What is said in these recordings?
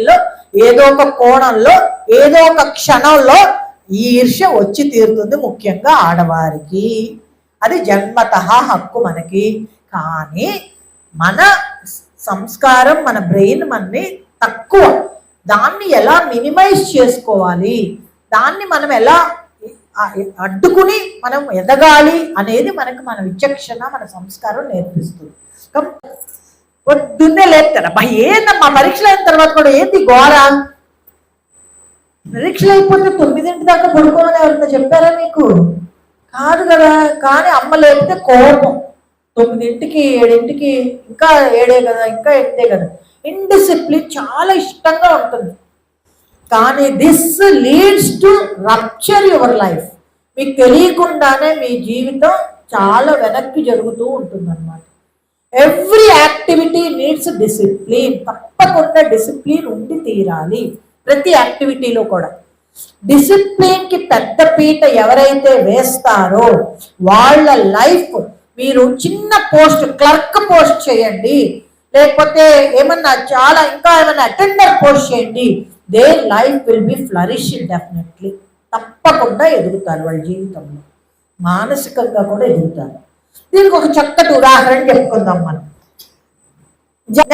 యాంగిల్లో ఏదో ఒక కోణంలో ఏదో ఒక క్షణంలో ఈ ఈర్ష్య వచ్చి తీరుతుంది ముఖ్యంగా ఆడవారికి. అది జన్మత హక్కు మనకి. కానీ మన సంస్కారం మన బ్రెయిన్ మనని తక్కువ. దాన్ని ఎలా మినిమైజ్ చేసుకోవాలి? దాన్ని మనం ఎలా అడ్డుకుని మనం ఎదగాలి అనేది మనకు మన విచక్షణ మన సంస్కారం నేర్పిస్తుంది. పొద్దున్నే లేపుతారు. అబ్బా ఏందమ్మా పరీక్షలు అయిన తర్వాత కూడా ఏంది ఘోర? పరీక్షలు అయిపోతే తొమ్మిదింటి దాకా పడుకోవాలని ఎవరైనా చెప్పారా మీకు? కాదు కదా కానీ అమ్మ లేపితే కోపం. తొమ్మిదింటికి ఏడింటికి ఇంకా ఏడే కదా ఇంకా ఎనిమిదే కదా. ఇండిసిప్లిన్ చాలా ఇష్టంగా ఉంటుంది. కానీ this leads to rupture your life మీకు తెలియకుండానే మీ జీవితం చాలా వెనక్కి జరుగుతూ ఉంటుందన్నమాట. ఎవ్రీ యాక్టివిటీ నీడ్స్ డిసిప్లిన్ తప్పకుండా డిసిప్లిన్ ఉండి తీరాలి. ప్రతి యాక్టివిటీలో కూడా. డిసిప్లిన్కి పెద్ద పీట ఎవరైతే వేస్తారో వాళ్ళ లైఫ్ మీరు చిన్న పోస్ట్ క్లర్క్ పోస్ట్ చేయండి. లేకపోతే ఏమన్నా చాలా ఇంకా ఏమన్నా అటెండర్ పోస్ట్ చేయండి. They life will be flourish definitely తప్పకుండా ఎదుగుతారు వాళ్ళ జీవితంలో. మానసికంగా కూడా ఎదుగుతారు. దీనికి ఒక చక్కటి ఉదాహరణ చెప్పుకుందాం మనం.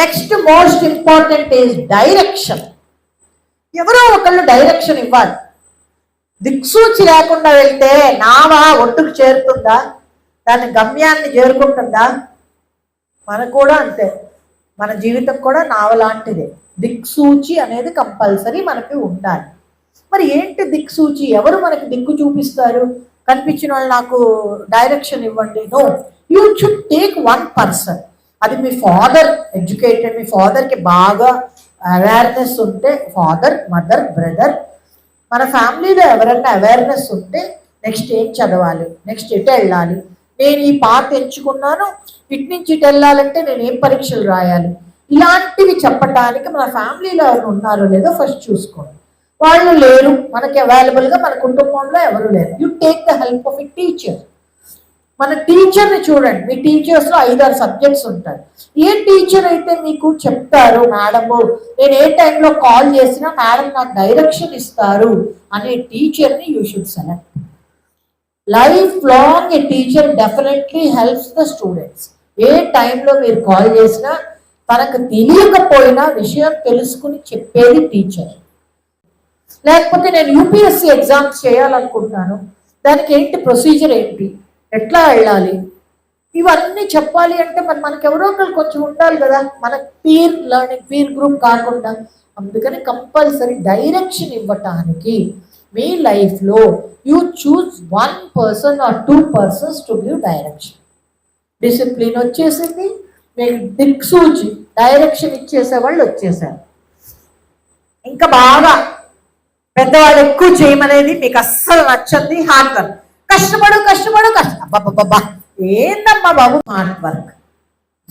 Next most important is direction ఎవరో ఒకళ్ళు డైరెక్షన్ ఇవ్వాలి. దిక్సూచి లేకుండా వెళ్తే నావా ఒట్టుకు చేరుతుందా? దాని గమ్యాన్ని చేరుకుంటుందా? మనకు కూడా అంతే. మన జీవితం కూడా నావ లాంటిదే. దిక్సూచి అనేది కంపల్సరీ మనకి ఉండాలి. మరి ఏంటి దిక్సూచి? ఎవరు మనకి దిక్కు చూపిస్తారు? కనిపించిన వాళ్ళు నాకు డైరెక్షన్ ఇవ్వండి. No you should take one person అది మీ ఫాదర్ ఎడ్యుకేటెడ్ మీ ఫాదర్కి బాగా అవేర్నెస్ ఉంటే ఫాదర్ మదర్ బ్రదర్ మన ఫ్యామిలీలో ఎవరైనా అవేర్నెస్ ఉంటే నెక్స్ట్ ఏం చదవాలి? నెక్స్ట్ ఎటు వెళ్ళాలి? నేను ఈ పాత ఎంచుకున్నాను ఇటు నుంచి ఇటు వెళ్ళాలంటే నేను ఏం పరీక్షలు రాయాలి? ఇలాంటివి చెప్పటానికి మన ఫ్యామిలీలో ఎవరు ఉన్నారో లేదో ఫస్ట్ చూసుకోండి. వాళ్ళు లేరు. మనకి అవైలబుల్గా మన కుటుంబంలో ఎవరు లేరు. You take the help of a teacher మన టీచర్ని చూడండి. మీ టీచర్స్లో ఐదారు సబ్జెక్ట్స్ ఉంటాయి ఏ టీచర్ అయితే మీకు చెప్తారు మేడము నేను ఏ టైంలో కాల్ చేసినా మేడం నాకు డైరెక్షన్ ఇస్తారు అనే టీచర్ని you should select lifelong a teacher definitely helps the students ఏ టైంలో మీరు కాల్ చేసినా తనకు తెలియకపోయినా విషయం తెలుసుకుని చెప్పేది టీచర్ లేకపోతే నేను యూపీఎస్సీ ఎగ్జామ్స్ చేయాలనుకుంటున్నాను. దానికి ఏంటి ప్రొసీజర్ ఏంటి? ఎట్లా వెళ్ళాలి? ఇవన్నీ చెప్పాలి అంటే మరి మనకి ఎవరో ఒకరు కొంచెం ఉండాలి కదా. మన పీర్ లర్నింగ్ పీర్ గ్రూప్ కాకుండా. అందుకని కంపల్సరీ డైరెక్షన్ ఇవ్వటానికి మీ లైఫ్లో you choose one person or two persons to give direction discipline వచ్చేసింది. మీకు దిక్సూచి డైరెక్షన్ ఇచ్చేసే వాళ్ళు వచ్చేసారు. ఇంకా బాగా పెద్దవాళ్ళు ఎక్కువ చేయమనేది మీకు అస్సలు నచ్చంది హార్డ్ వర్క్ కష్టపడు కష్టపడు కష్ట అబ్బబ్బబ్బా ఏందమ్మా బాబు? స్మార్ట్ వర్క్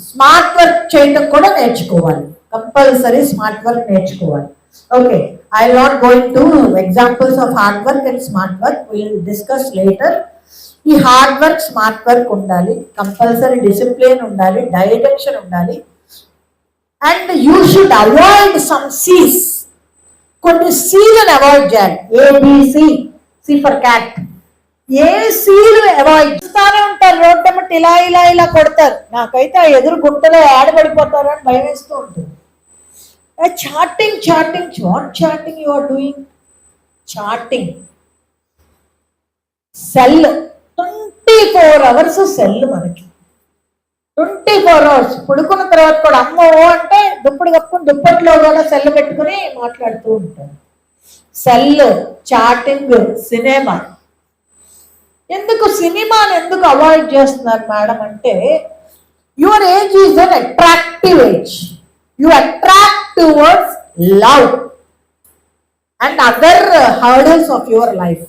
స్మార్ట్ వర్క్ చేయడం కూడా నేర్చుకోవాలి. కంపల్సరీ స్మార్ట్ వర్క్ నేర్చుకోవాలి. Okay I not going to examples of hard work and smart work will discuss later ఈ హార్డ్ వర్క్ స్మార్ట్ వర్క్ ఉండాలి. కంపల్సరీ డిసిప్లిన్ ఉండాలి. డైరెక్షన్ ఉండాలి. And you should avoid some Cs కొన్ని సీలను avoid చేయాలి. ABC C for cat ఏ సీలు avoid చేస్తానే ఉంటారు రోడ్డు అమ్మటి ఇలా ఇలా ఇలా కొడతారు. నాకైతే ఆ ఎదురు గుట్టలో ఆడబడిపోతారు అని భయం వేస్తూ ఉంటుంది. Chatting chatting what chatting you are doing chatting cell twenty four hours cell మనకి. Twenty four hours. పడుకున్న తర్వాత కూడా అమ్మో అంటే దుప్పటి కప్పుకుని దుప్పట్లో కూడా సెల్ పెట్టుకుని మాట్లాడుతూ ఉంటారు. Cell chatting cinema. ఎందుకు సినిమాని ఎందుకు అవాయిడ్ చేస్తున్నారు మేడం అంటే your age is unattractive age. You attract towards love. And other hurdles of your life.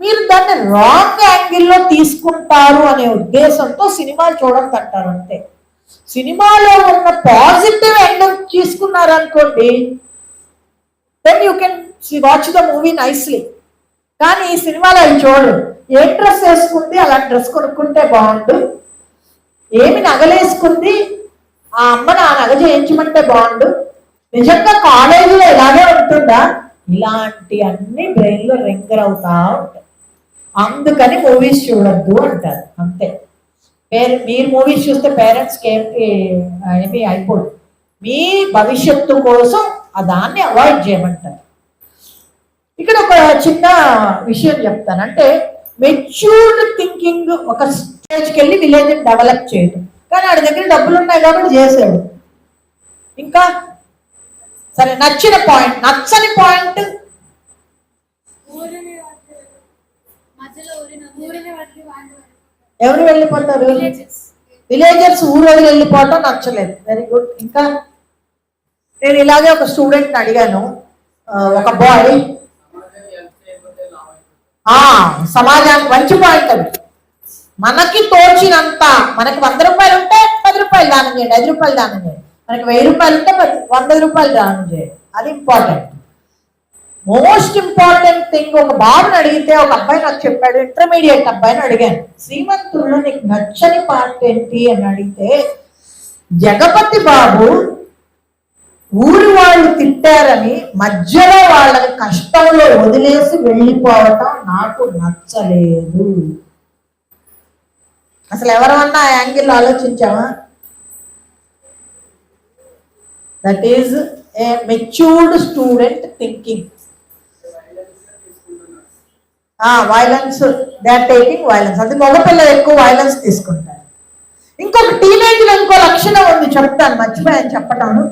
మీరు దాన్ని రాంగ్ యాంగిల్లో తీసుకుంటారు అనే ఉద్దేశంతో సినిమాలు చూడడం అంటారు అంతే. సినిమాలో ఉన్న పాజిటివ్ ఎండ్ తీసుకున్నారు అనుకోండి then you can watch the movie nicely కానీ ఈ సినిమాలో అవి చూడరు. ఏ డ్రెస్ వేసుకుంది? అలాంటి డ్రెస్ కొనుక్కుంటే బాగుండు. ఏమి నగలేసుకుంది? ఆ అమ్మను ఆ నగ చేయించమంటే బాగుండు. నిజంగా కాలేజీలో ఇలాగే ఉంటుందా? ఇలాంటి అన్ని బ్రెయిన్లో రింగర్ అవుతా ఉంటాయి. అందుకని మూవీస్ చూడద్దు అంటారు. అంతే. పేరు మీరు మూవీస్ చూస్తే పేరెంట్స్కి ఏమి ఏమి అయిపోదు. మీ భవిష్యత్తు కోసం దాన్ని అవాయిడ్ చేయమంటారు. ఇక్కడ ఒక చిన్న విషయం చెప్తాను. అంటే మెచ్యూర్డ్ థింకింగ్ ఒక స్టేజ్కి వెళ్ళి విలేజ్ని డెవలప్ చేయడం కానీ ఆడి దగ్గర డబ్బులు ఉన్నాయి కాబట్టి చేసాడు ఇంకా? సరే నచ్చిన పాయింట్ నచ్చని పాయింట్ ఊరిని వాటి- మధ్యలో ఊరిన ఊరిని వాటిని వాళ్ళు ఎవరు వెళ్ళిపోతారు. విలేజర్స్ ఊరు వదిలి వెళ్ళిపోవటం నచ్చలేదు. వెరీ గుడ్ ఇంకా నేను ఇలాగే ఒక స్టూడెంట్ని అడిగాను. ఒక బాయ్ ఆ సమాజానికి మంచి పాయింట్ అది. మనకి తోచినంత మనకి వంద రూపాయలు ఉంటే పది రూపాయలు దానం చేయండి ఐదు రూపాయలు దానం చేయండి. మనకి వెయ్యి రూపాయలు ఉంటే వంద రూపాయలు దానం చేయండి. అది ఇంపార్టెంట్ మోస్ట్ ఇంపార్టెంట్ థింగ్ ఒక బాబుని అడిగితే ఒక అబ్బాయి నాకు చెప్పాడు ఇంటర్మీడియట్ అబ్బాయిని అడిగాను. శ్రీమంతుల్లో నీకు నచ్చని పార్ట్ ఏంటి అని అడిగితే జగపతి బాబు ఊరి వాళ్ళు తిట్టారని మధ్యలో వాళ్ళని కష్టంలో వదిలేసి వెళ్ళిపోవటం నాకు నచ్చలేదు. అసలు ఎవరన్నా ఆ యాంగిల్ ఆలోచించావా? That is a matured student thinking violence they are taking violence అది మగపిల్లలు ఎక్కువ వైలెన్స్ తీసుకుంటారు. ఇంకొక టీనేజ్లో ఇంకో లక్షణం ఉంది చెప్తాను మర్చిపోయాను చెప్పటాను.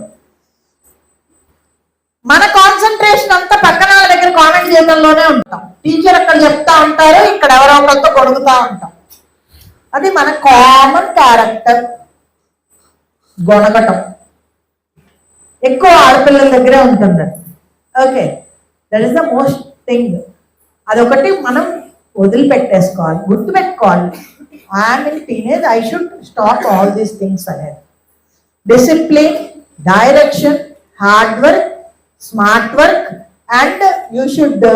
మన కాన్సన్ట్రేషన్ అంతా పక్కన వాళ్ళ దగ్గర కామెంట్ చేయడంలోనే ఉంటాం. టీచర్ అక్కడ చెప్తా ఉంటారు ఇక్కడ ఎవరో ఒకరితో కొడుకుతా ఉంటాం. అది మన కామన్ క్యారెక్టర్ గొనగటం ఎక్కువ ఆడపిల్లల దగ్గరే ఉంటుంది. Okay that is the most thing అదొకటి మనం వదిలిపెట్టేసుకోవాలి గుర్తుపెట్టుకోవాలి. I'm in teenage I should stop all these things అనేది. Discipline direction hard work smart work and you should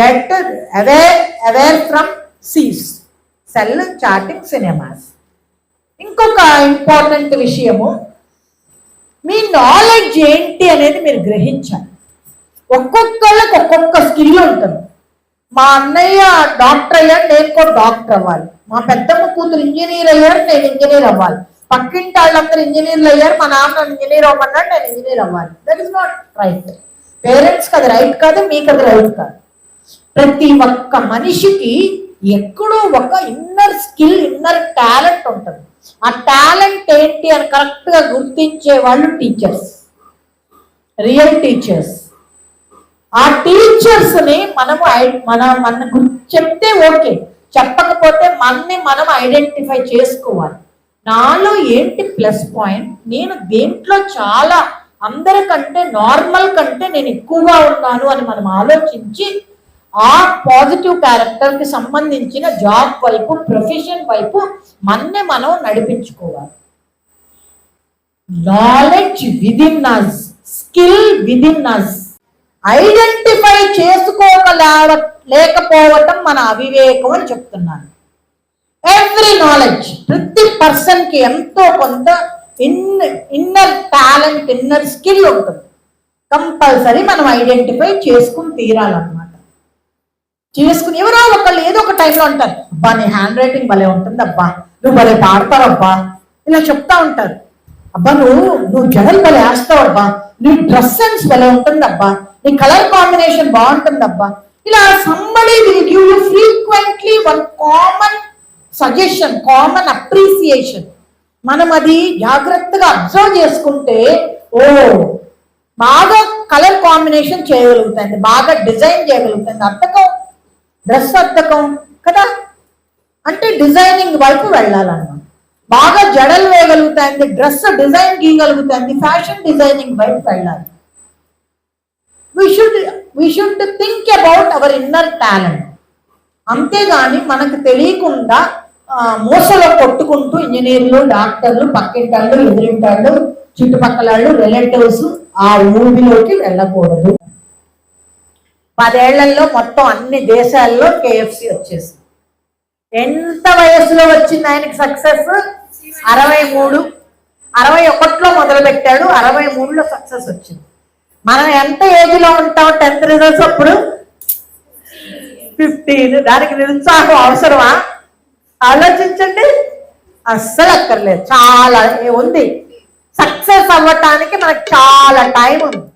get aware aware from Cs cell chatting cinemas ఇంకొక important విషయము మీ knowledge ఏంటి అనేది మీరు గ్రహించాలి. ఒక్కొక్కళ్ళకి ఒక్కొక్క స్కిల్ ఉంటుంది. మా అన్నయ్య డాక్టర్ అయ్యాడు నేను కూడా డాక్టర్ అవ్వాలి. మా పెద్దమ్మ కూతురు ఇంజనీర్ అయ్యాడు నేను ఇంజనీర్ అవ్వాలి. పక్కింటి వాళ్ళందరూ ఇంజనీర్లు అయ్యారు మా నాన్న ఇంజనీర్ అవ్వమన్నాడు నేను ఇంజనీర్ అవ్వాలి. దట్ ఇస్ నాట్ రైట్ పేరెంట్స్కి అది రైట్ కాదు మీకు అది రైట్ కాదు. ప్రతి ఒక్క మనిషికి ఎక్కడో ఒక ఇన్నర్ స్కిల్ ఇన్నర్ టాలెంట్ ఉంటుంది. ఆ టాలెంట్ ఏంటి అని కరెక్ట్గా గుర్తించే వాళ్ళు టీచర్స్ రియల్ టీచర్స్ ఆ టీచర్స్ని మనము ఐ- మన మన చెప్తే ఓకే. చెప్పకపోతే మనని మనం ఐడెంటిఫై చేసుకోవాలి. నాలో ఏంటి ప్లస్ పాయింట్ నేను దేంట్లో చాలా అందరికంటే నార్మల్ కంటే నేను ఎక్కువగా ఉన్నాను అని మనం ఆలోచించి ఆ పాజిటివ్ క్యారెక్టర్కి సంబంధించిన జాబ్ వైపు ప్రొఫెషన్ వైపు మన్నే మనం నడిపించుకోవాలి. Knowledge within us skill within us identify చేసుకోగల లేకపోవటం మన అవివేకం అని చెప్తున్నాను. ఎవ్రీ నాలెడ్జ్ ప్రతి పర్సన్కి ఎంతో కొంత in inner talent inner skill ఉంటుంది. కంపల్సరీ మనం ఐడెంటిఫై చేసుకుని తీరాలన్నమాట. చేసుకుని ఎవరో ఒకళ్ళు ఏదో ఒక టైంలో ఉంటారు. అబ్బా నీ హ్యాండ్ రైటింగ్ భలే ఉంటుంది అబ్బా నువ్వు భలే పాడతావు ఇలా చెప్తా ఉంటారు. అబ్బా నువ్వు నువ్వు జడలు భలే వేస్తావు అబ్బా నీ డ్రెస్ సెన్స్ భలే ఉంటుంది అబ్బా నీ కలర్ కాంబినేషన్ బాగుంటుంది అబ్బా ఇలా somebody will give you frequently one common suggestion common appreciation మనం అది జాగ్రత్తగా అబ్జర్వ్ చేసుకుంటే ఓ బాగా కలర్ కాంబినేషన్ చేయగలుగుతుంది బాగా డిజైన్ చేయగలుగుతుంది అర్థకం డ్రెస్ అర్థకం కదా? అంటే డిజైనింగ్ వైపు వెళ్ళాలన్నమాట. బాగా జడలు వేయగలుగుతుంది డ్రెస్ డిజైన్ గీయగలుగుతుంది ఫ్యాషన్ డిజైనింగ్ వైపు వెళ్ళాలి. We should we should think about our inner talent అంతేగాని మనకు తెలియకుండా మూసలో కొట్టుకుంటూ ఇంజనీర్లు డాక్టర్లు పక్కింటాళ్ళు ఎదురింటాళ్ళు చుట్టుపక్కల వాళ్ళు రిలేటివ్స్ ఆ ఊబిలోకి వెళ్ళకూడదు. పదేళ్ళలో మొత్తం అన్ని దేశాల్లో కేఎఫ్సి వచ్చేసింది. ఎంత వయసులో వచ్చింది ఆయనకి సక్సెస్ అరవై మూడు. అరవై ఒకటిలో మొదలుపెట్టాడు అరవై మూడులో సక్సెస్ వచ్చింది. మనం ఎంత ఏజ్లో ఉంటాం టెన్త్ రిజల్ట్స్ అప్పుడు ఫిఫ్టీన్ దానికి నిరుత్సాహం అవసరమా? ఆలోచించండి. అస్సలు అక్కర్లేదు. చాలా ఉంది. సక్సెస్ అవ్వటానికి మనకు చాలా టైం ఉంది.